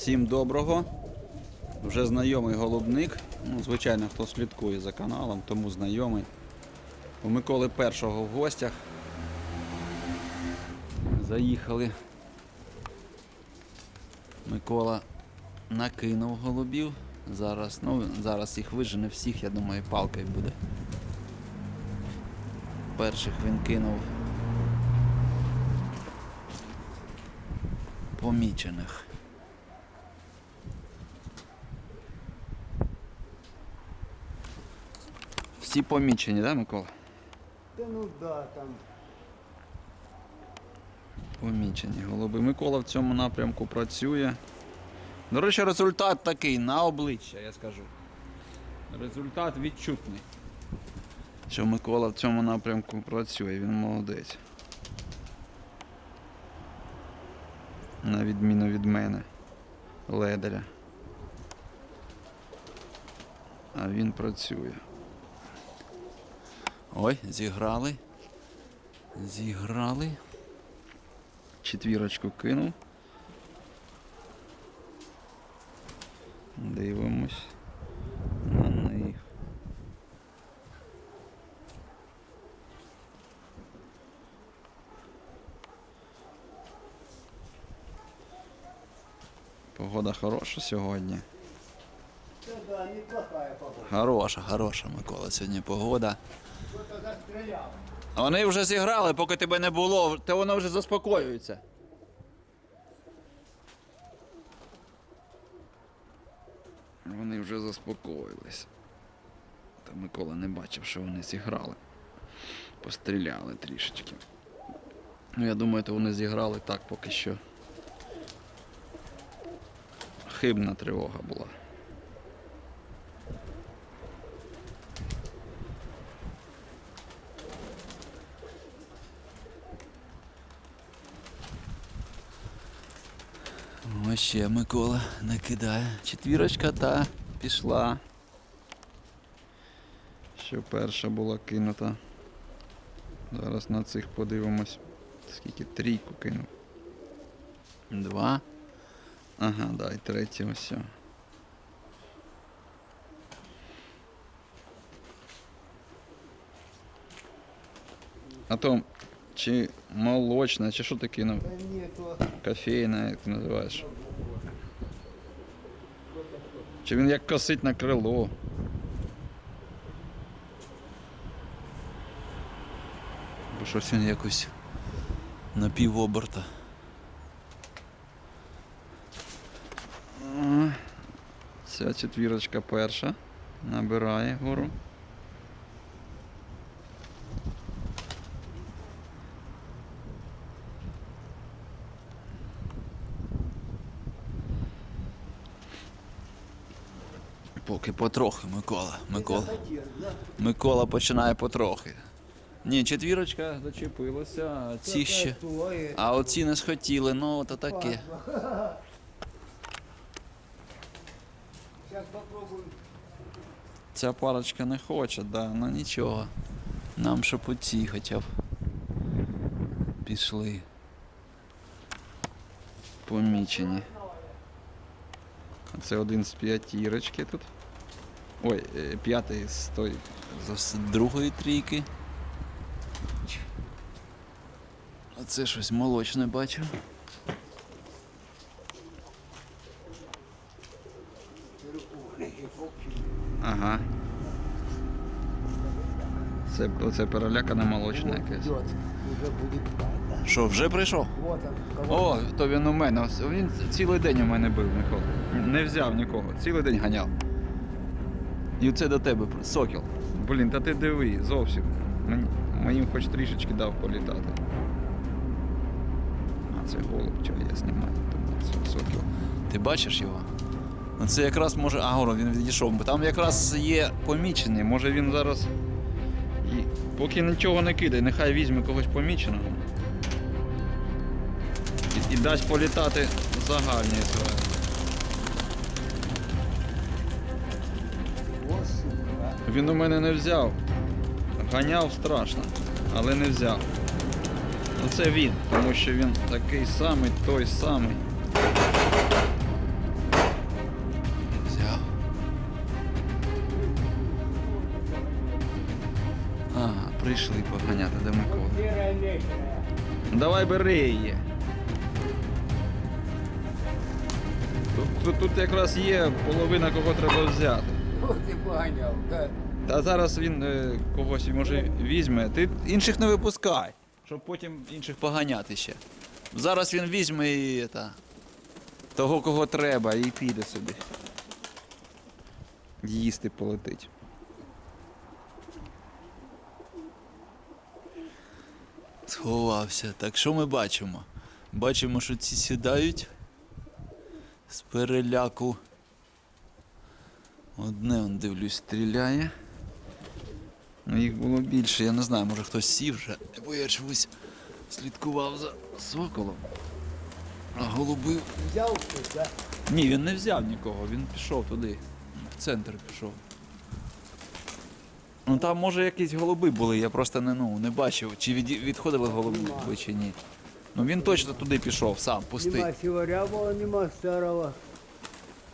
Всім доброго. Вже знайомий голубник. Ну, звичайно, хто слідкує за каналом, тому знайомий. У Миколи першого в гостях. Заїхали. Микола накинув голубів. Зараз, ну, зараз їх вижене всіх, я думаю, палкою буде. Перших він кинув помічених. Всі помічені, да, Микола? Та ну да, там. Помічені голуби. Микола в цьому напрямку працює. До речі, результат такий на обличчя, я скажу. Результат відчутний. Що Микола в цьому напрямку працює, він молодець. На відміну від мене, ледаря. А він працює. Ой, зіграли. Зіграли. Четвірочку кинув. Дивимось на них. Погода хороша сьогодні. Хороша, хороша, Микола. Сьогодні погода. А Вони вже зіграли, поки тебе не було, то воно вже заспокоюється. Вони вже заспокоїлись. Та Микола не бачив, що вони зіграли. Постріляли трішечки. Ну, я думаю, то вони зіграли так поки що. Хибна тривога була. Ось ще Микола накидає. Четвірочка та пішла. Що перша була кинута. Зараз на цих подивимось. Скільки трійку кинув. Два. Ага, да, і третє ось. А то чи молочна, чи що ти кинув? Та ні, то Кофейна, як ти називаєш. Чи він як косить на крило? Бо щось він якось на. О, Ця четвірочка перша. Набирає гору. Поки потрохи, Микола. Микола. Микола починає потрохи. Ні, четвірочка зачепилася, а ці ще. А оці не схотіли, ну то таке. Ця парочка не хоче, да, ну нічого. Нам щоб оці хоча б пішли. Помічені. Це один з п'ятірочки тут. Ой, е, п'ятий з той з другої трійки. А це щось молочне бачу. Ага. Це, оце перелякане молочне якесь. Що, вже прийшов? О, то він у мене. Він цілий день у мене був, Микола. Не взяв нікого, цілий день ганяв. І це до тебе, сокіл. Блін, та ти диви, зовсім. Мені, мені хоч трішечки дав політати. А це голуб, чого я знімаю, тому це сокіл. Ти бачиш його? Ну це якраз може. А, горо, він відійшов. Бо там якраз є помічений. Може він зараз. І... Поки нічого не кидає, нехай візьме когось поміченого. І, і дасть політати загальні Він у мене не взяв. Ганяв страшно, але не взяв. Ну Це він, тому що він такий самий, той самий. Взяв. Ага, прийшли поганяти до Миколи. Давай бери її. Тут, тут, тут якраз є половина кого треба взяти. И поганял. Та зараз він е, когось може візьме. Ти інших не випускай, щоб потім інших поганяти ще. Зараз він візьме і та, того, кого треба, і піде собі. Їсти полетить. Сховався. Так що ми бачимо? Бачимо, що ці сідають з переляку. Одне, он дивлюсь, стріляє. Ну, їх було більше, я не знаю, може хтось сів вже, бо я чомусь слідкував за соколом. А голуби. Взял ты, да? Ні, він не взяв нікого, він пішов туди. В центр пішов. Ну там може якісь голуби були, я просто не, ну, не бачив, чи від, відходили голуби чи ні. Ну він точно туди пішов, сам, пустий. Нема сиворябого, нема старого.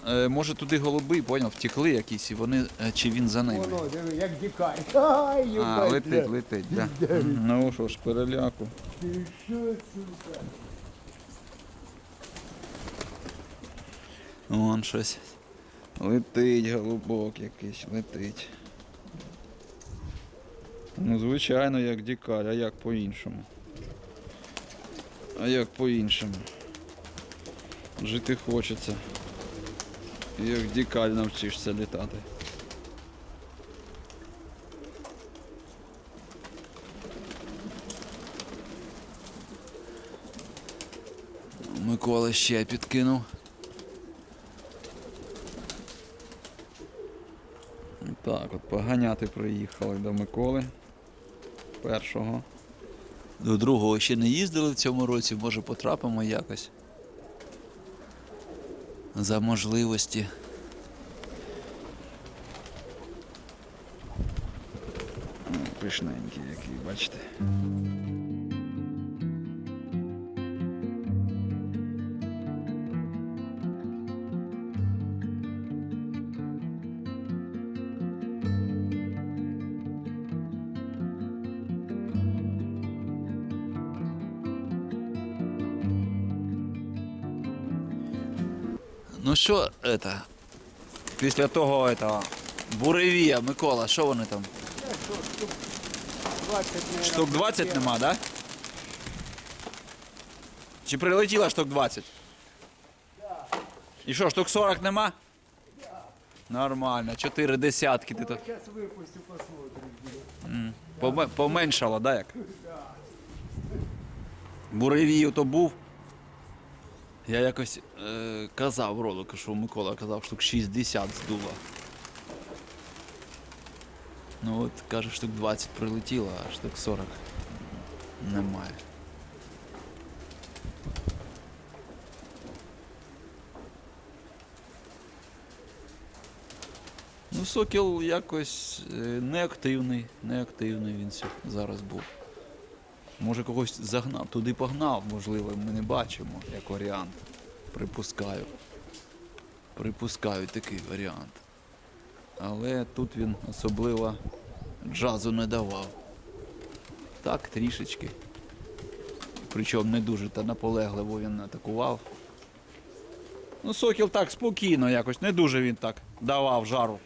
Е, може туди голуби, поняв, втекли якісь, і вони, е, чи він за ними. Воно, диви, як дикарь. Ай, А, їбать, летить, бля. летить, да. Ну що ж, переляку. Ти що, сука? Вон щось. Летить голубок якийсь, летить. Ну, звичайно, як дікар, а як по-іншому. А як по-іншому. Жити хочеться. Як дікаль навчишся літати. Микола ще підкинув. Так, от поганяти приїхали до Миколи. Першого. До другого ще не їздили в цьому році, може потрапимо якось. За можливості. Пишненький який, бачите. Ну що, это, після того этого, буревія, Микола, що вони там? Та що, штук 20, наверное, Штук 20 прилетіло. нема, да? Чи прилетіло штук 20? І що, штук 40 нема? Нормально, чотири десятки ти тут. Сейчас выпустю, посмотрим. Поме- Поменшало, да як? Буревію то був. Я якось е, казав в ролику, що Микола казав, штук 60 здуло. Ну от каже, штук 20 прилетіло, а штук 40 немає. Ну, сокіл якось е, неактивний, неактивний він зараз був. Може когось загнав, туди погнав, можливо, ми не бачимо як варіант. Припускаю. Припускаю такий варіант. Але тут він особливо джазу не давав. Так, трішечки. Причому не дуже та наполегливо він атакував. Ну, Сокіл так спокійно якось, не дуже він так давав жару.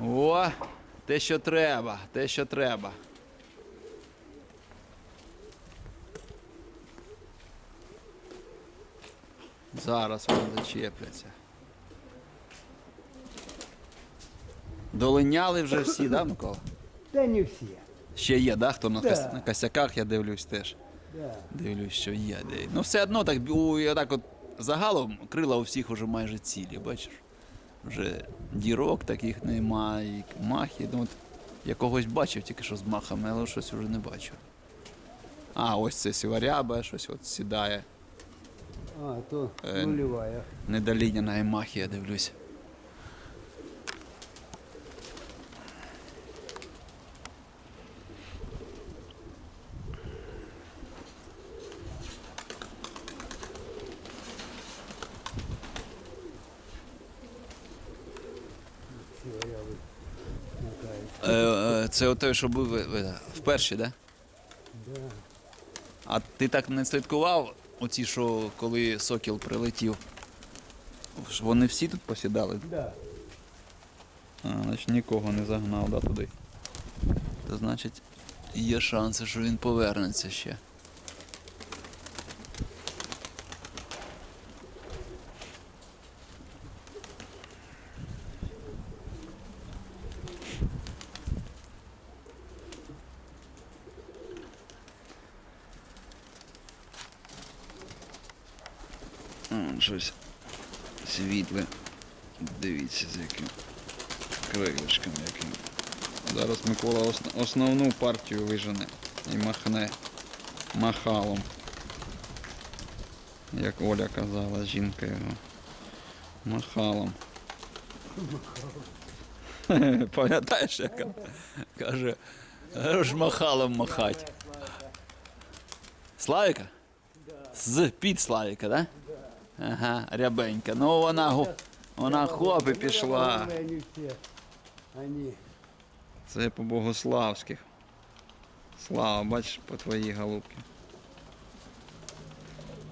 О, те, що треба, те, що треба. Зараз вони зачепляться. Долиняли вже всі, да, Микола? Да не все. Ще є, да? Хто на, Да. кос- на косяках, я дивлюсь теж. Да. Дивлюсь, що є. де. Ну все одно так, у, я так от загалом крила у всіх вже майже цілі, бачиш? Вже дірок таких немає, і махи. Ну, от, я когось бачив тільки що з махами, але щось вже не бачу. А, ось це сіваряба, щось от сідає. А, то е, нульова. Недоліняна і махія, дивлюсь. Це той, що був ви- ви- вперше, так? Да? Да. А ти так не слідкував, оці, що коли сокіл прилетів? Вони всі тут посідали? Да. А, значить нікого не загнав да, туди. То значить, є шанси, що він повернеться ще. Вон щось світле. Дивіться, з яким крилишком яким. Зараз Микола основну партію вижене і махне махалом. Як Оля казала, жінка його. Махалом. Пам'ятаєш, як каже, «Хорош махалом махать. Славіка? З під Славіка, да? Ага, рябенька. Ну вона, вона хоп і пішла. Це по богославських. Слава, бачиш, по твоїй голубки.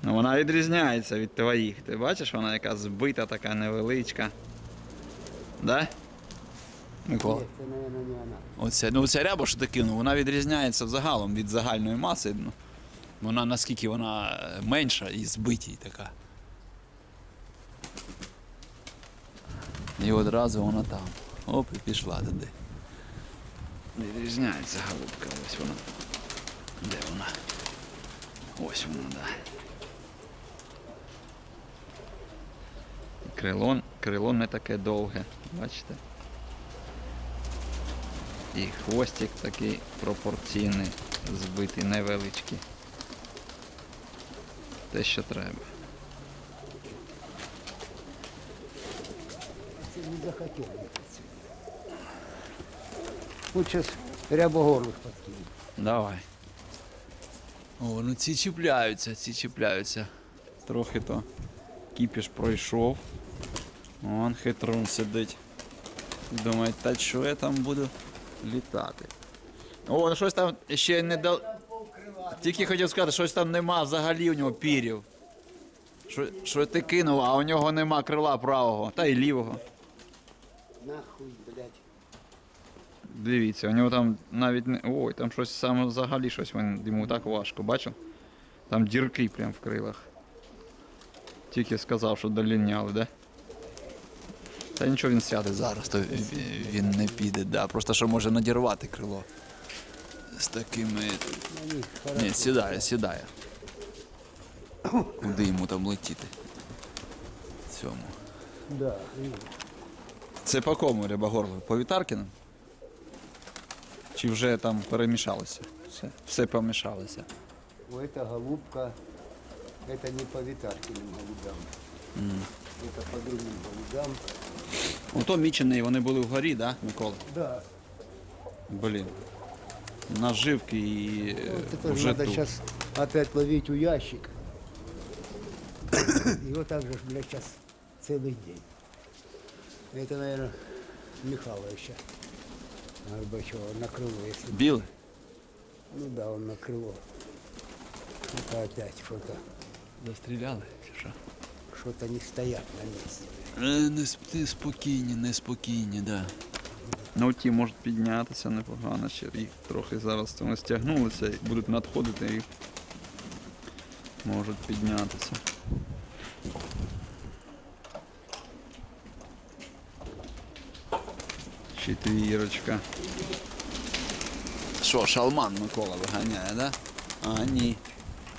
Ну вона відрізняється від твоїх. Ти бачиш, вона яка збита, така невеличка. Да? Микола? Не. Оця, ну ця ряба, що ти кинув, вона відрізняється взагалом від загальної маси. Ну, вона наскільки вона е, менша і збитій така. І одразу вона там. Оп, і пішла туди. Відрізняється голубка, ось вона. Де вона? Ось вона, да. Крило, крило не таке довге, бачите? І хвостик такий пропорційний, збитий, невеличкий. Те, що треба. Не захотел ехать. Вот сейчас рябогорлых подкинем. Давай. О, ну ці чіпляються, ці чіпляються. Трохи то кіпіш пройшов. Вон хитрун сидить. Думає, та що я там буду літати. О, ну щось там ще не дал. Тільки хотів сказати, щось там нема взагалі у нього пірів. Що, що ти кинув, а у нього нема крила правого, та й лівого. Нахуй, блядь. Дивіться, у нього там навіть не. Ой, там щось саме взагалі щось йому так важко, бачив? Там дірки прям в крилах. Тільки сказав, що доліняли, да? Та нічого він сяде зараз, то він не піде, да. Просто що може надірвати крило. З такими. Хорошо. Ні, сідає, сідає. Куди йому там летіти? Цьому. Да. и Це по кому рябогорло? По Вітаркінам? Чи вже там перемішалося? Все, все помішалося. Вот эта голубка. Это не по Витаркиным голубям. Это по другим голубям. Ото мічений, вони були вгорі, да, Микола? Да. Блін. Наживки і е, Вот это же вже надо тут. сейчас опять ловить у ящик. И вот так же, ж, блядь, сейчас целый день. Это, наверное, Михайловича Горбачева на крыло, если... Біле? Ну да, он на крыло. Это опять что-то, Застріляли чи що? что-то не стоят на месте. Е, Не, сп- не спокійні, неспокійні, да. Ну ті можуть піднятися непогано ще. Їх трохи зараз вони стягнулися і будуть надходити і можуть піднятися. Четвірочка. Що, шалман Микола виганяє, да? А, ні.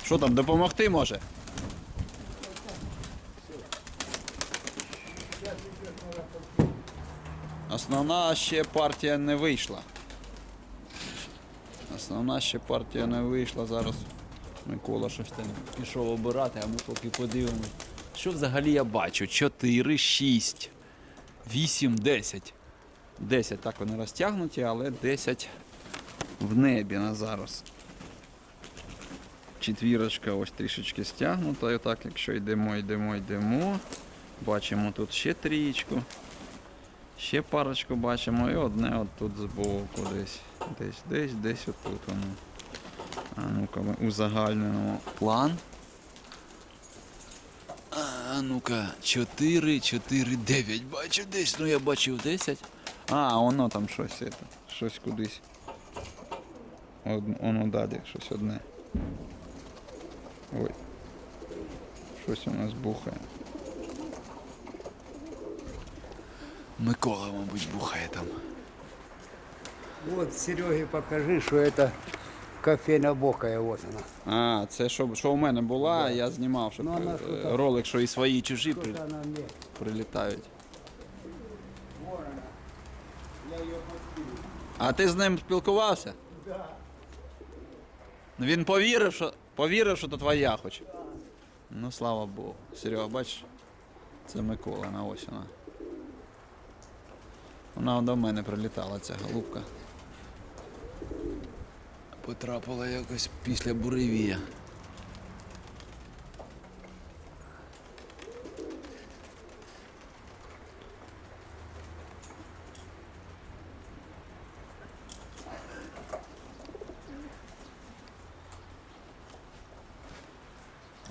Що там, допомогти може? Основна ще партія не вийшла. Основна ще партія не вийшла. Зараз Микола щось там пішов обирати, а ми поки подивимось. Що взагалі я бачу? 4, 6, 8, 10. 10 так вони розтягнуті, але 10 в небі на зараз. Четвірочка ось трішечки стягнута. І так, якщо йдемо, йдемо, йдемо. Бачимо тут ще трієчку. Ще парочку бачимо і одне от тут збоку десь. Десь, десь, десь отут воно. А ну-ка ми узагальнимо план. А ну-ка, 4, 4, 9. Бачу десь, ну я бачив 10. А, воно там щось, це, щось кудись. Од, воно далі, щось одне. Ой. Щось у нас бухає. Микола, мабуть, бухає там. Вот Сереге покажи, что это кофейна бокая, вот она. А, це що, що у мене була, я знімав, щоб Ну, вона е, що ролик, що і свої, і чужі при, Что-то она мне. прилітають. Вон она. Я ее подпил. А ти з ним спілкувався? Да. Ну, Він повірив, що повірив, що то твоя хоч. Ну слава Богу. Серега, бачиш? Це Микола, на ось вона. Вона до мене прилітала, ця голубка. Потрапила якось після буревія.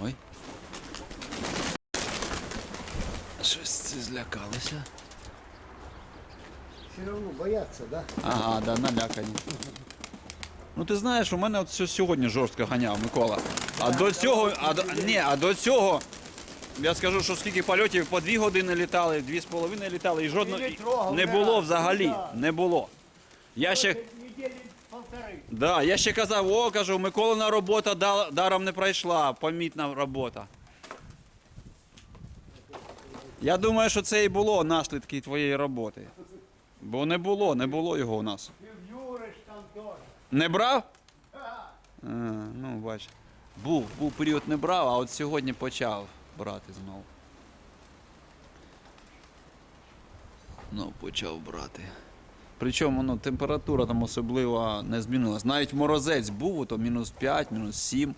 Ой. Злякалося. Все равно боятся, да? Ага, да, налякані. Ну ти знаєш, у мене от все сьогодні жорстко ганяв Микола. А до цього, а до, ні, а до цього, я скажу, що скільки польотів по дві години літали, дві з половиною літали, і жодного І не трогав, не було взагалі. Да. Не було. Я ще, Недели полторы. да, я ще казав, о, кажу, Миколина робота да- даром не пройшла, помітна робота. Я думаю, що це і було наслідки твоєї роботи. Бо не було, не було його у нас. Не брав? А, ну, бач. Був, був період не брав, а от сьогодні почав брати знову. Ну, почав брати. Причому ну, температура там особливо не змінилась. Навіть морозець був, то мінус 5, мінус 7.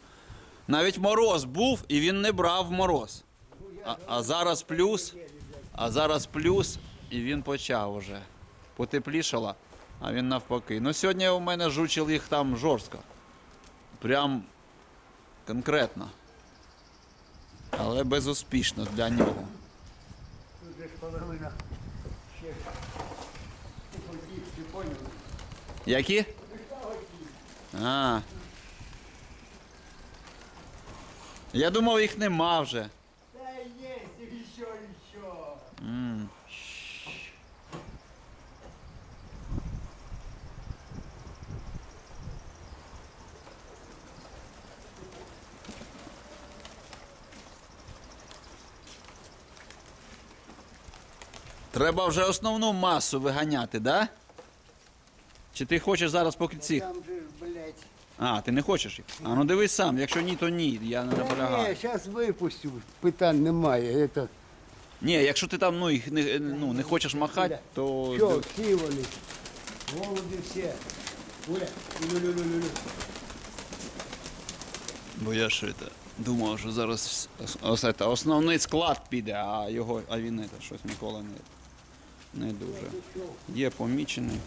Навіть мороз був і він не брав мороз. А, а зараз плюс, а зараз плюс, і він почав уже. Потеплішало, а він навпаки. Ну сьогодні у мене жучив їх там жорстко. Прям конкретно. Але безуспішно для нього. Тут ж половина. Ще. Ты? Які? А. Я думав, їх нема вже. Треба вже основну масу виганяти, да? Чи ти хочеш зараз поки цих? Там же, ж, блядь. А, ти не хочеш їх? А ну дивись сам, якщо ні, то ні. Я не Та наполягаю. ні, зараз випустю. Питань немає. Это... Ні, якщо ти там ну, їх не, ну, не хочеш махати, то. Що, всі вони. Голуби всі. Оля, лю-лю-лю-лю-лю. Бо я ж это, думав, що зараз ос- ос, это, основний склад піде, а його, а він это, щось Микола не, не дуже. Є помічений.